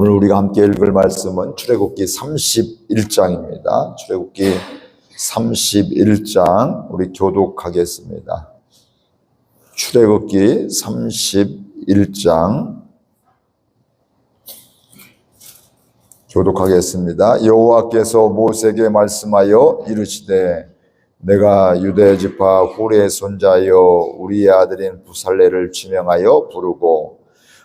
오늘 우리가 함께 읽을 말씀은 출애굽기 31장입니다. 출애굽기 31장 우리 교독하겠습니다. 출애굽기 31장 교독하겠습니다. 여호와께서 모세에게 말씀하여 이르시되 내가 유대 지파 후레 손자여 우리의 아들인 부살레를 지명하여 부르고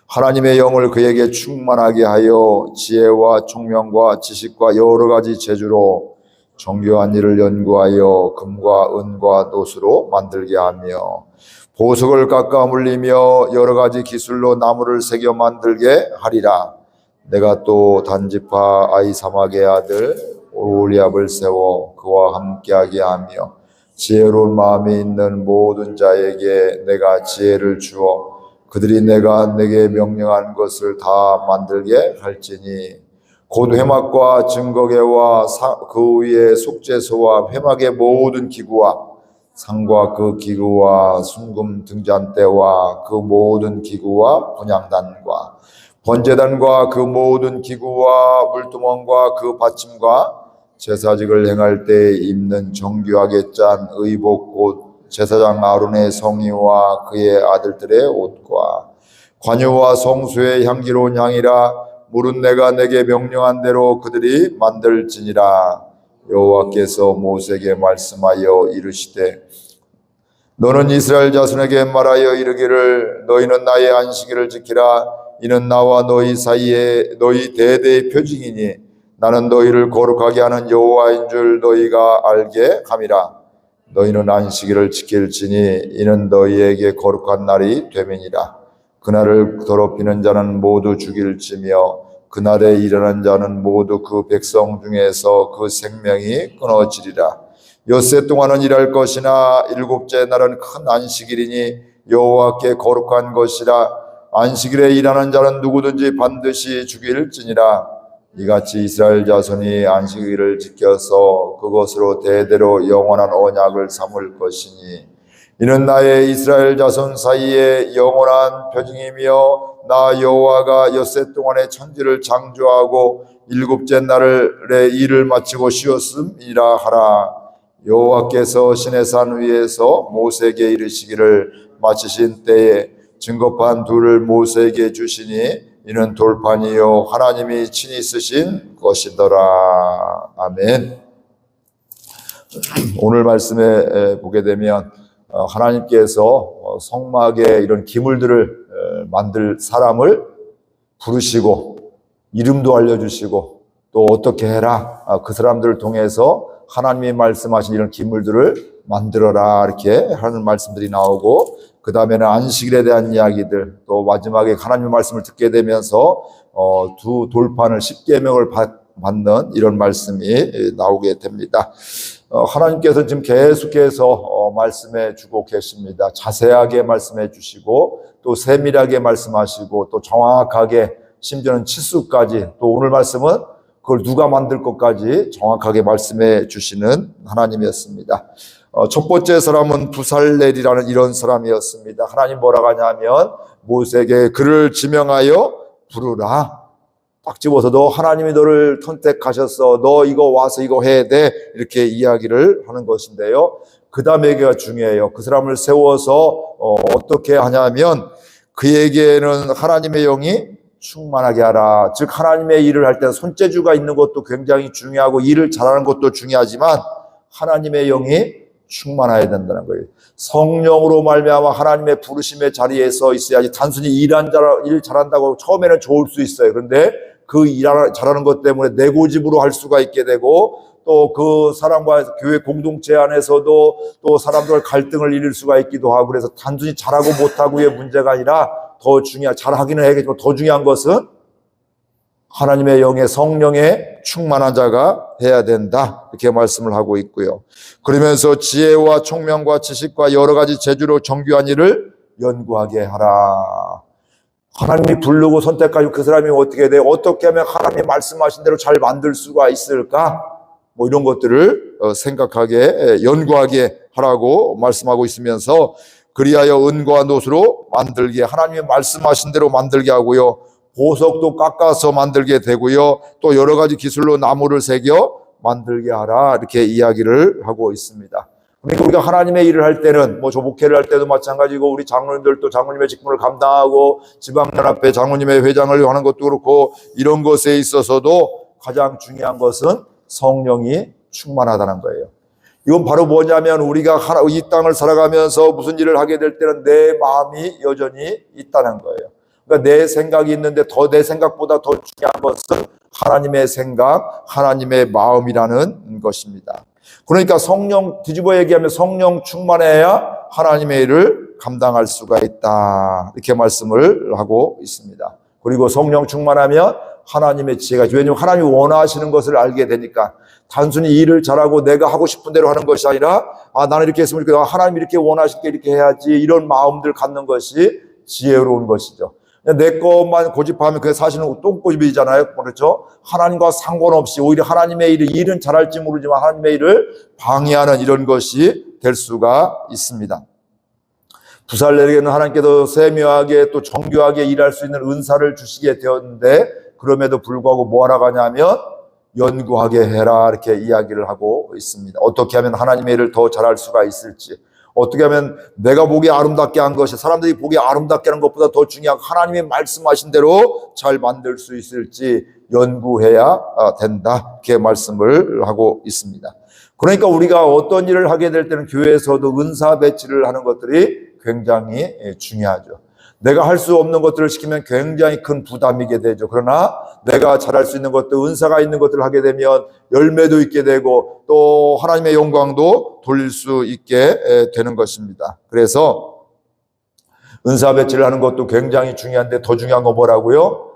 하나님의 영을 그에게 충만하게 하여 지혜와 총명과 지식과 여러 가지 재주로 정교한 일을 연구하여 금과 은과 노수로 만들게 하며 보석을 깎아 물리며 여러 가지 기술로 나무를 새겨 만들게 하리라. 내가 또 단지파 아이사막의 아들 오리압을 세워 그와 함께하게 하며 지혜로운 마음이 있는 모든 자에게 내가 지혜를 주어 그들이 내가 내게 명령한 것을 다 만들게 할지니 곧 회막과 증거계와 사- 그 위에 속죄소와 회막의 모든 기구와 상과 그 기구와 순금 등잔대와 그 모든 기구와 분양단과 번제단과 그 모든 기구와 물두멍과 그 받침과 제사직을 행할 때 입는 정교하게 짠 의복 옷 제사장 아론의 성의와 그의 아들들의 옷과 관유와 성수의 향기로운 향이라 물은 내가 내게 명령한 대로 그들이 만들지니라. 여호와께서 모세에게 말씀하여 이르시되 너는 이스라엘 자손에게 말하여 이르기를 너희는 나의 안식일을 지키라. 이는 나와 너희 사이에 너희 대대의 표징이니 나는 너희를 거룩하게 하는 여호와인 줄 너희가 알게 함이라 너희는 안식일을 지킬지니 이는 너희에게 거룩한 날이 되민이라. 그날을 더럽히는 자는 모두 죽일지며 그날에 일어난 자는 모두 그 백성 중에서 그 생명이 끊어지리라. 엿새 동안은 일할 것이나 일곱째 날은 큰 안식일이니 여호와께 거룩한 것이라. 안식일에 일하는 자는 누구든지 반드시 죽일지니라 이같이 이스라엘 자손이 안식일을 지켜서 그것으로 대대로 영원한 언약을 삼을 것이니 이는 나의 이스라엘 자손 사이에 영원한 표징이며 나 여호와가 엿새 동안의 천지를 창조하고 일곱째 날에 일을 마치고 쉬었음이라 하라. 여호와께서 시내산 위에서 모세에게 이르시기를 마치신 때에 증거판 둘을 모세에게 주시니 이는 돌판이요. 하나님이 친히 쓰신 것이더라. 아멘. 오늘 말씀에 에, 보게 되면 어, 하나님께서 어, 성막에 이런 기물들을 에, 만들 사람을 부르시고 이름도 알려주시고 또 어떻게 해라? 아, 그 사람들을 통해서 하나님이 말씀하신 이런 기물들을 만들어라. 이렇게 하는 말씀들이 나오고 그 다음에는 안식일에 대한 이야기들 또 마지막에 하나님의 말씀을 듣게 되면서 어, 두 돌판을 십계명을 받- 받는 이런 말씀이 나오게 됩니다. 어, 하나님께서 지금 계속해서 어, 말씀해 주고 계십니다. 자세하게 말씀해 주시고 또 세밀하게 말씀하시고 또 정확하게 심지어는 치수까지 또 오늘 말씀은 그걸 누가 만들 것까지 정확하게 말씀해 주시는 하나님이었습니다. 어, 첫 번째 사람은 부살렐이라는 이런 사람이었습니다. 하나님 뭐라고 하냐면 모세에게 그를 지명하여 부르라. 딱 집어서 너 하나님이 너를 선택하셨어. 너 이거 와서 이거 해야 돼. 이렇게 이야기를 하는 것인데요. 그 다음에가 중요해요. 그 사람을 세워서 어, 어떻게 하냐면 그에게는 하나님의 영이 충만하게 하라. 즉 하나님의 일을 할 때 손재주가 있는 것도 굉장히 중요하고 일을 잘하는 것도 중요하지만 하나님의 영이 충만해야 된다는 거예요. 성령으로 말미암아 하나님의 부르심의 자리에 서 있어야지 단순히 일한 자, 일 잘한다고 처음에는 좋을 수 있어요. 그런데 그 일 잘하는 것 때문에 내 고집으로 할 수가 있게 되고 또 그 사람과 교회 공동체 안에서도 또 사람들 갈등을 일을 수가 있기도 하고 그래서 단순히 잘하고 못하고의 문제가 아니라 더 중요한 잘하기는 해야겠지만 더 중요한 것은 하나님의 영의 성령의 충만한 자가 해야 된다. 이렇게 말씀을 하고 있고요. 그러면서 지혜와 총명과 지식과 여러 가지 재주로 정교한 일을 연구하게 하라. 하나님이 부르고 선택하고 그 사람이 어떻게 돼? 어떻게 하면 하나님이 말씀하신 대로 잘 만들 수가 있을까? 뭐 이런 것들을 어, 생각하게 연구하게 하라고 말씀하고 있으면서 그리하여 은과 노수로 만들게 하나님이 말씀하신 대로 만들게 하고요. 보석도 깎아서 만들게 되고요. 또 여러 가지 기술로 나무를 새겨 만들게 하라 이렇게 이야기를 하고 있습니다. 그러니까 우리가 하나님의 일을 할 때는 뭐 조목회를 할 때도 마찬가지고 우리 장로님들도 장로님의 직분을 감당하고 지방연합회 장로님의 회장을 하는 것도 그렇고 이런 것에 있어서도 가장 중요한 것은 성령이 충만하다는 거예요. 이건 바로 뭐냐면 우리가 이 땅을 살아가면서 무슨 일을 하게 될 때는 내 마음이 여전히 있다는 거예요. 그러니까 내 생각이 있는데 더 내 생각보다 더 중요한 것은 하나님의 생각, 하나님의 마음이라는 것입니다. 그러니까 성령 뒤집어 얘기하면 성령 충만해야 하나님의 일을 감당할 수가 있다. 이렇게 말씀을 하고 있습니다. 그리고 성령 충만하면 하나님의 지혜가. 왜냐하면 하나님이 원하시는 것을 알게 되니까 단순히 일을 잘하고 내가 하고 싶은 대로 하는 것이 아니라 아 나는 이렇게 했으면 이렇게 하나님 이렇게 원하실 때 이렇게 해야지 이런 마음들 갖는 것이 지혜로운 것이죠. 내 것만 고집하면 그게 사실은 똥고집이잖아요. 그렇죠? 하나님과 상관없이 오히려 하나님의 일을 일은 잘할지 모르지만 하나님의 일을 방해하는 이런 것이 될 수가 있습니다. 부살레에게는 하나님께서 세묘하게 또 정교하게 일할 수 있는 은사를 주시게 되었는데 그럼에도 불구하고 뭐 하러 가냐면 연구하게 해라 이렇게 이야기를 하고 있습니다. 어떻게 하면 하나님의 일을 더 잘할 수가 있을지 어떻게 하면 내가 보기에 아름답게 한 것이 사람들이 보기에 아름답게 하는 것보다 더 중요한 하나님이 말씀하신 대로 잘 만들 수 있을지 연구해야 아, 된다 이렇게 말씀을 하고 있습니다. 그러니까 우리가 어떤 일을 하게 될 때는 교회에서도 은사 배치를 하는 것들이 굉장히 예, 중요하죠. 내가 할 수 없는 것들을 시키면 굉장히 큰 부담이게 되죠. 그러나 내가 잘할 수 있는 것들, 은사가 있는 것들을 하게 되면 열매도 있게 되고 또 하나님의 영광도 돌릴 수 있게 에, 되는 것입니다. 그래서 은사 배치를 하는 것도 굉장히 중요한데 더 중요한 건 뭐라고요?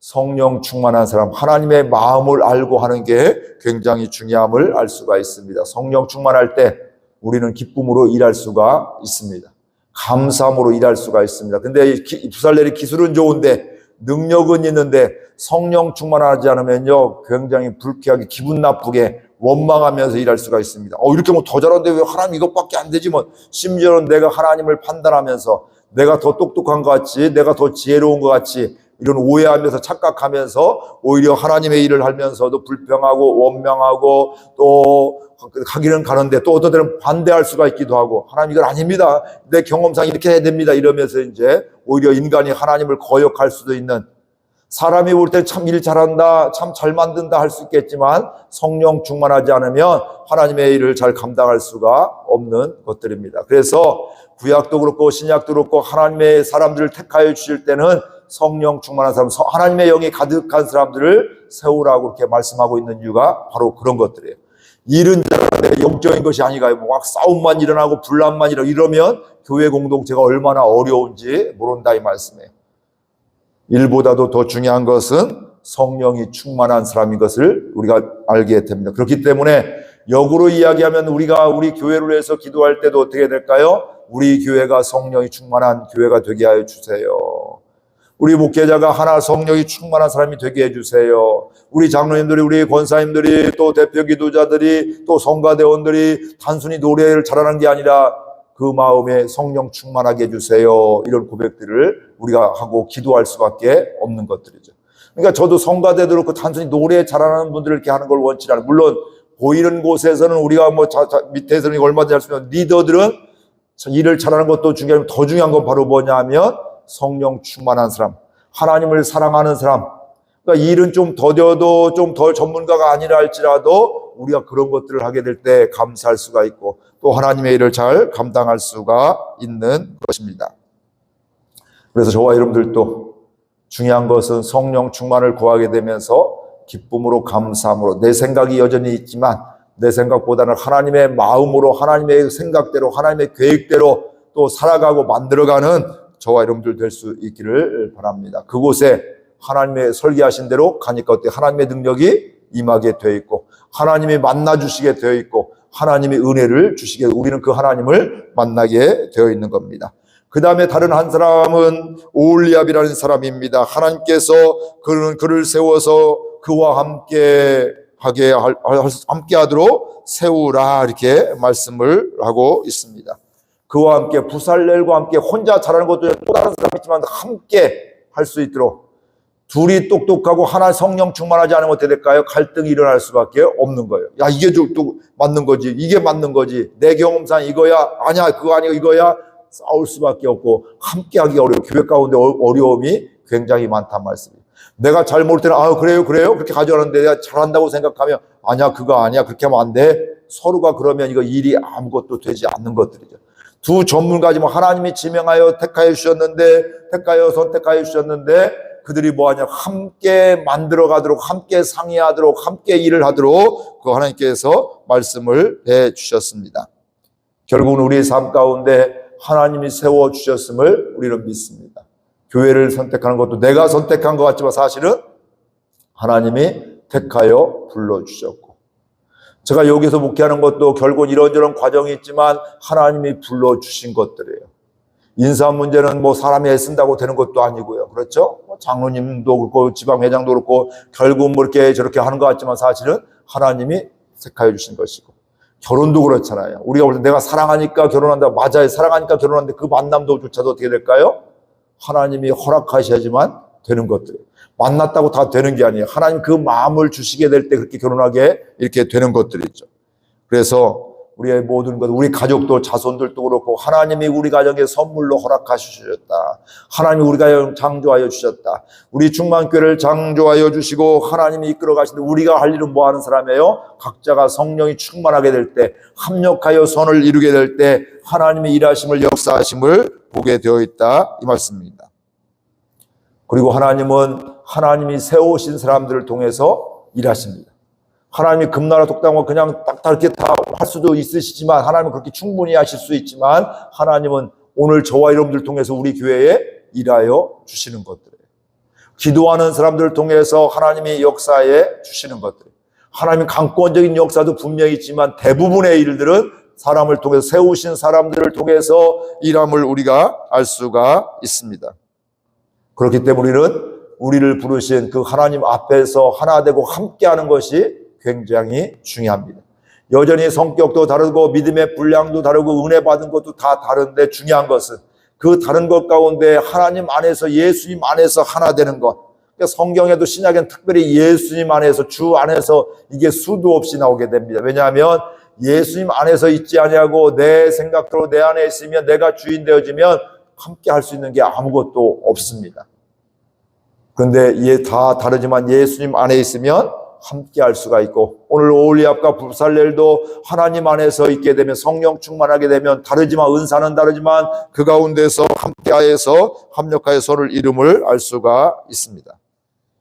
성령 충만한 사람, 하나님의 마음을 알고 하는 게 굉장히 중요함을 알 수가 있습니다. 성령 충만할 때 우리는 기쁨으로 일할 수가 있습니다. 감사함으로 일할 수가 있습니다. 근데 부살레리 기술은 좋은데 능력은 있는데 성령 충만하지 않으면요 굉장히 불쾌하게 기분 나쁘게 원망하면서 일할 수가 있습니다. 어 이렇게 뭐 더 잘하는데 왜 하나님 이것밖에 안 되지 뭐 심지어는 내가 하나님을 판단하면서 내가 더 똑똑한 것 같이 내가 더 지혜로운 것 같이 이런 오해하면서 착각하면서 오히려 하나님의 일을 하면서도 불평하고 원망하고 또 가기는 가는데 또 어떤 때는 반대할 수가 있기도 하고 하나님 이건 아닙니다. 내 경험상 이렇게 해야 됩니다. 이러면서 이제 오히려 인간이 하나님을 거역할 수도 있는 사람이 볼 때 참 일 잘한다, 참 잘 만든다 할 수 있겠지만 성령 충만하지 않으면 하나님의 일을 잘 감당할 수가 없는 것들입니다. 그래서 구약도 그렇고 신약도 그렇고 하나님의 사람들을 택하여 주실 때는 성령 충만한 사람, 서- 하나님의 영이 가득한 사람들을 세우라고 이렇게 말씀하고 있는 이유가 바로 그런 것들이에요. 일은 잘하는데 영적인 것이 아니가요. 막 싸움만 일어나고 분란만 일어나고 이러면 교회 공동체가 얼마나 어려운지 모른다 이 말씀이에요. 일보다도 더 중요한 것은 성령이 충만한 사람인 것을 우리가 알게 됩니다. 그렇기 때문에 역으로 이야기하면 우리가 우리 교회를 해서 기도할 때도 어떻게 될까요? 우리 교회가 성령이 충만한 교회가 되게 하여 주세요. 우리 목회자가 하나 성령이 충만한 사람이 되게 해주세요. 우리 장로님들이, 우리 권사님들이, 또 대표 기도자들이, 또 성가대원들이 단순히 노래를 잘하는 게 아니라 그 마음에 성령 충만하게 해주세요. 이런 고백들을 우리가 하고 기도할 수밖에 없는 것들이죠. 그러니까 저도 성가대도 그렇고 단순히 노래 잘하는 분들을 이렇게 하는 걸 원치 않아요. 물론 보이는 곳에서는 우리가 뭐 자, 자, 밑에서는 얼마든지 할 수 있는 리더들은 일을 잘하는 것도 중요하지만 더 중요한 건 바로 뭐냐 하면 성령 충만한 사람, 하나님을 사랑하는 사람. 그러니까 일은 좀 더뎌도 좀 덜 전문가가 아니라 할지라도 우리가 그런 것들을 하게 될 때 감사할 수가 있고 또 하나님의 일을 잘 감당할 수가 있는 것입니다. 그래서 저와 여러분들도 중요한 것은 성령 충만을 구하게 되면서 기쁨으로 감사함으로 내 생각이 여전히 있지만 내 생각보다는 하나님의 마음으로 하나님의 생각대로 하나님의 계획대로 또 살아가고 만들어가는 저와 여러분들 될 수 있기를 바랍니다. 그곳에 하나님의 설계하신 대로 가니까 어때 하나님의 능력이 임하게 되어 있고 하나님이 만나 주시게 되어 있고 하나님의 은혜를 주시게 우리는 그 하나님을 만나게 되어 있는 겁니다. 그 다음에 다른 한 사람은 오올리압이라는 사람입니다. 하나님께서 그는 그를 세워서 그와 함께 하게 함께 하도록 세우라 이렇게 말씀을 하고 있습니다. 그와 함께 부살렐과 함께 혼자 잘하는 것도 또 다른 사람 있지만 함께 할 수 있도록 둘이 똑똑하고 하나 성령 충만하지 않으면 어떻게 될까요? 갈등이 일어날 수밖에 없는 거예요. 야, 이게 좀또 맞는 거지. 이게 맞는 거지. 내 경험상 이거야. 아니야, 그거 아니고 이거야. 싸울 수밖에 없고 함께 하기 어려워. 교회 가운데 어- 어려움이 굉장히 많단 말씀이에요. 내가 잘 모를 때는 아, 그래요, 그래요. 그렇게 가져가는데 내가 잘한다고 생각하면 아니야, 그거 아니야. 그렇게 하면 안 돼. 서로가 그러면 이거 일이 아무것도 되지 않는 것들이죠. 두 전문 가지만 하나님이 지명하여 택하여 주셨는데 택하여 선택하여 주셨는데 그들이 뭐하냐 함께 만들어 가도록 함께 상의하도록 함께 일을 하도록 그 하나님께서 말씀을 해 주셨습니다. 결국은 우리의 삶 가운데 하나님이 세워 주셨음을 우리는 믿습니다. 교회를 선택하는 것도 내가 선택한 것 같지만 사실은 하나님이 택하여 불러 주셨고 제가 여기서 목회하는 것도 결국 이런저런 과정이 있지만 하나님이 불러 주신 것들이에요. 인사 문제는 뭐 사람이 애쓴다고 되는 것도 아니고요. 그렇죠? 뭐 장로님도 그렇고 지방회장도 그렇고 결국 뭐 이렇게 저렇게 하는 것 같지만 사실은 하나님이 택하여 주신 것이고 결혼도 그렇잖아요. 우리가 볼 때 내가 사랑하니까 결혼한다. 맞아요. 사랑하니까 결혼하는데 그 만남도조차도 어떻게 될까요? 하나님이 허락하셔야지만 되는 것들. 만났다고 다 되는 게 아니에요. 하나님 그 마음을 주시게 될 때 그렇게 결혼하게 이렇게 되는 것들이 있죠. 그래서 우리의 모든 것, 우리 가족도 자손들도 그렇고 하나님이 우리 가정에 선물로 허락하셨다. 하나님이 우리 가정 창조하여 주셨다. 우리 중만교회를 창조하여 주시고 하나님이 이끌어 가시는데 우리가 할 일은 뭐 하는 사람이에요? 각자가 성령이 충만하게 될 때, 합력하여 선을 이루게 될 때 하나님의 일하심을 역사하심을 보게 되어 있다. 이 말씀입니다. 그리고 하나님은 하나님이 세우신 사람들을 통해서 일하십니다. 하나님이 금나라 독당과 그냥 딱딱 이렇게 다 할 수도 있으시지만 하나님은 그렇게 충분히 하실 수 있지만 하나님은 오늘 저와 여러분들 통해서 우리 교회에 일하여 주시는 것들이에요. 기도하는 사람들을 통해서 하나님이 역사에 주시는 것들. 하나님의 강권적인 역사도 분명히 있지만 대부분의 일들은 사람을 통해서 세우신 사람들을 통해서 일함을 우리가 알 수가 있습니다. 그렇기 때문에 우리는 우리를 부르신 그 하나님 앞에서 하나 되고 함께하는 것이 굉장히 중요합니다. 여전히 성격도 다르고 믿음의 분량도 다르고 은혜 받은 것도 다 다른데 중요한 것은 그 다른 것 가운데 하나님 안에서 예수님 안에서 하나 되는 것. 그러니까 성경에도 신약엔 특별히 예수님 안에서 주 안에서 이게 수도 없이 나오게 됩니다. 왜냐하면 예수님 안에서 있지 아니하고 내 생각대로 내 안에 있으면 내가 주인 되어지면 함께 할 수 있는 게 아무것도 없습니다. 그런데 이게 다 다르지만 예수님 안에 있으면 함께 할 수가 있고 오늘 오리압과 부살렐도 하나님 안에서 있게 되면 성령 충만하게 되면 다르지만 은사는 다르지만 그 가운데서 함께하여서 합력하여 서를 이름을 알 수가 있습니다.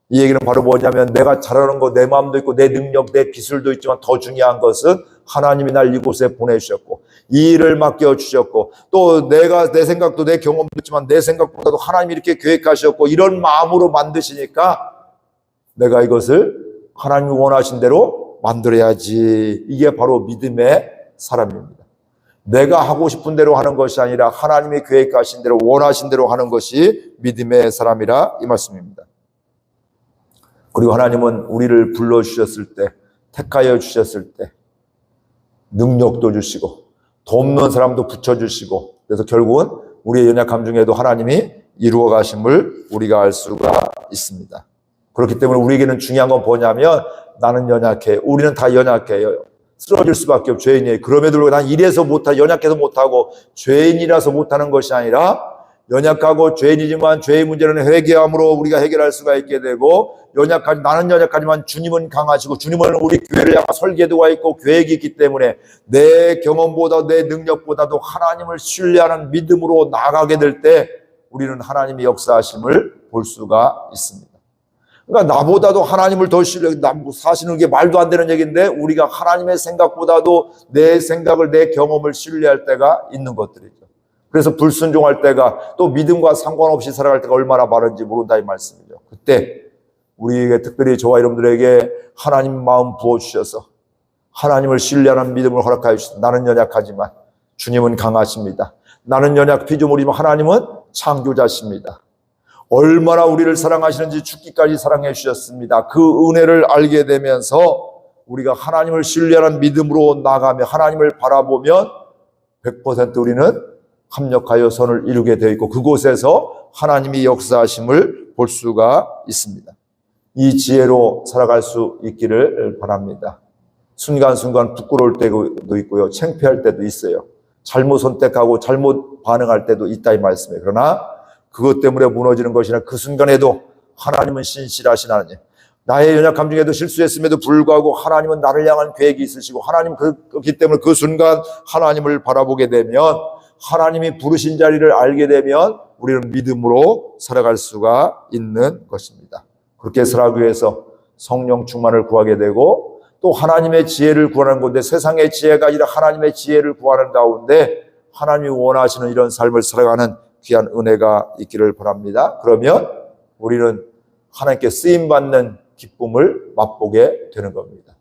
이 얘기는 바로 뭐냐면 내가 잘하는 거 내 마음도 있고 내 능력 내 기술도 있지만 더 중요한 것은 하나님이 날 이곳에 보내주셨고 이 일을 맡겨 주셨고 또 내가 내 생각도 내 경험도 있지만 내 생각보다도 하나님이 이렇게 계획하셨고 이런 마음으로 만드시니까 내가 이것을 하나님이 원하신 대로 만들어야지 이게 바로 믿음의 사람입니다. 내가 하고 싶은 대로 하는 것이 아니라 하나님이 계획하신 대로 원하신 대로 하는 것이 믿음의 사람이라 이 말씀입니다. 그리고 하나님은 우리를 불러 주셨을 때, 택하여 주셨을 때, 능력도 주시고, 돕는 사람도 붙여주시고, 그래서 결국은 우리의 연약함 중에도 하나님이 이루어 가심을 우리가 알 수가 있습니다. 그렇기 때문에 우리에게는 중요한 건 뭐냐면, 나는 연약해. 우리는 다 연약해요. 쓰러질 수밖에 없고 죄인이에요. 그럼에도 불구하고 난 이래서 못하, 연약해서 못하고, 죄인이라서 못하는 것이 아니라, 연약하고 죄인이지만 죄의 문제는 회개함으로 우리가 해결할 수가 있게 되고 연약한 나는 연약하지만 주님은 강하시고 주님은 우리 교회를 향한 설계도가 있고 계획이 있기 때문에 내 경험보다 내 능력보다도 하나님을 신뢰하는 믿음으로 나가게 될 때 우리는 하나님의 역사하심을 볼 수가 있습니다. 그러니까 나보다도 하나님을 더 신뢰, 사실은 게 말도 안 되는 얘기인데 우리가 하나님의 생각보다도 내 생각을 내 경험을 신뢰할 때가 있는 것들이죠. 그래서 불순종할 때가 또 믿음과 상관없이 살아갈 때가 얼마나 많은지 모른다 이 말씀이죠. 그때 우리에게 특별히 저와 여러분들에게 하나님 마음 부어 주셔서 하나님을 신뢰하는 믿음을 허락하여 주셔서 나는 연약하지만 주님은 강하십니다. 나는 연약 피조물이지만 하나님은 창조자십니다. 얼마나 우리를 사랑하시는지 죽기까지 사랑해 주셨습니다. 그 은혜를 알게 되면서 우리가 하나님을 신뢰하는 믿음으로 나가며 하나님을 바라보면 100% 우리는 합력하여 선을 이루게 되어 있고 그곳에서 하나님이 역사하심을 볼 수가 있습니다. 이 지혜로 살아갈 수 있기를 바랍니다. 순간순간 부끄러울 때도 있고요. 창피할 때도 있어요. 잘못 선택하고 잘못 반응할 때도 있다 이 말씀이에요. 그러나 그것 때문에 무너지는 것이나 그 순간에도 하나님은 신실하신 하나님. 나의 연약함 중에도 실수했음에도 불구하고 하나님은 나를 향한 계획이 있으시고 하나님 그- 그렇기 때문에 그 순간 하나님을 바라보게 되면 하나님이 부르신 자리를 알게 되면 우리는 믿음으로 살아갈 수가 있는 것입니다. 그렇게 살아가기 위해서 성령 충만을 구하게 되고 또 하나님의 지혜를 구하는 건데 세상의 지혜가 아니라 하나님의 지혜를 구하는 가운데 하나님이 원하시는 이런 삶을 살아가는 귀한 은혜가 있기를 바랍니다. 그러면 우리는 하나님께 쓰임 받는 기쁨을 맛보게 되는 겁니다.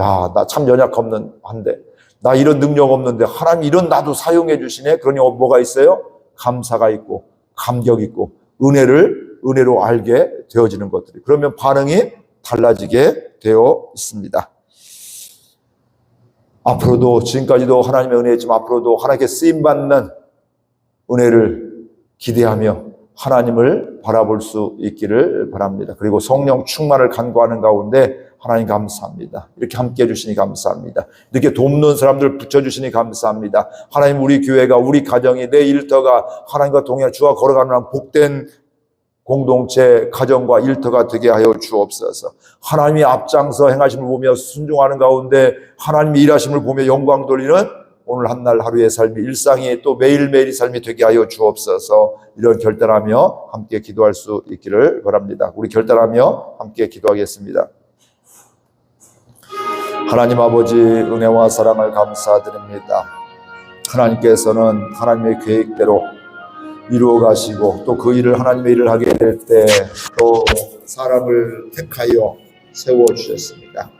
야, 나 참 연약 없는 한데 나 이런 능력 없는데 하나님 이런 나도 사용해 주시네. 그러니 뭐가 있어요? 감사가 있고 감격 있고 은혜를 은혜로 알게 되어지는 것들이 그러면 반응이 달라지게 되어 있습니다. 앞으로도 지금까지도 하나님의 은혜였지만 앞으로도 하나님께 쓰임 받는 은혜를 기대하며 하나님을 바라볼 수 있기를 바랍니다. 그리고 성령 충만을 간구하는 가운데 하나님 감사합니다. 이렇게 함께 해주시니 감사합니다. 이렇게 돕는 사람들 붙여주시니 감사합니다. 하나님 우리 교회가 우리 가정이 내 일터가 하나님과 동행 주와 걸어가는 복된 공동체 가정과 일터가 되게 하여 주옵소서. 하나님이 앞장서 행하심을 보며 순종하는 가운데 하나님이 일하심을 보며 영광 돌리는 오늘 한 날 하루의 삶이 일상이 또 매일매일의 삶이 되게 하여 주옵소서. 이런 결단하며 함께 기도할 수 있기를 바랍니다. 우리 결단하며 함께 기도하겠습니다. 하나님 아버지 은혜와 사랑을 감사드립니다. 하나님께서는 하나님의 계획대로 이루어 가시고 또 그 일을 하나님의 일을 하게 될 때 또 사람을 택하여 세워 주셨습니다.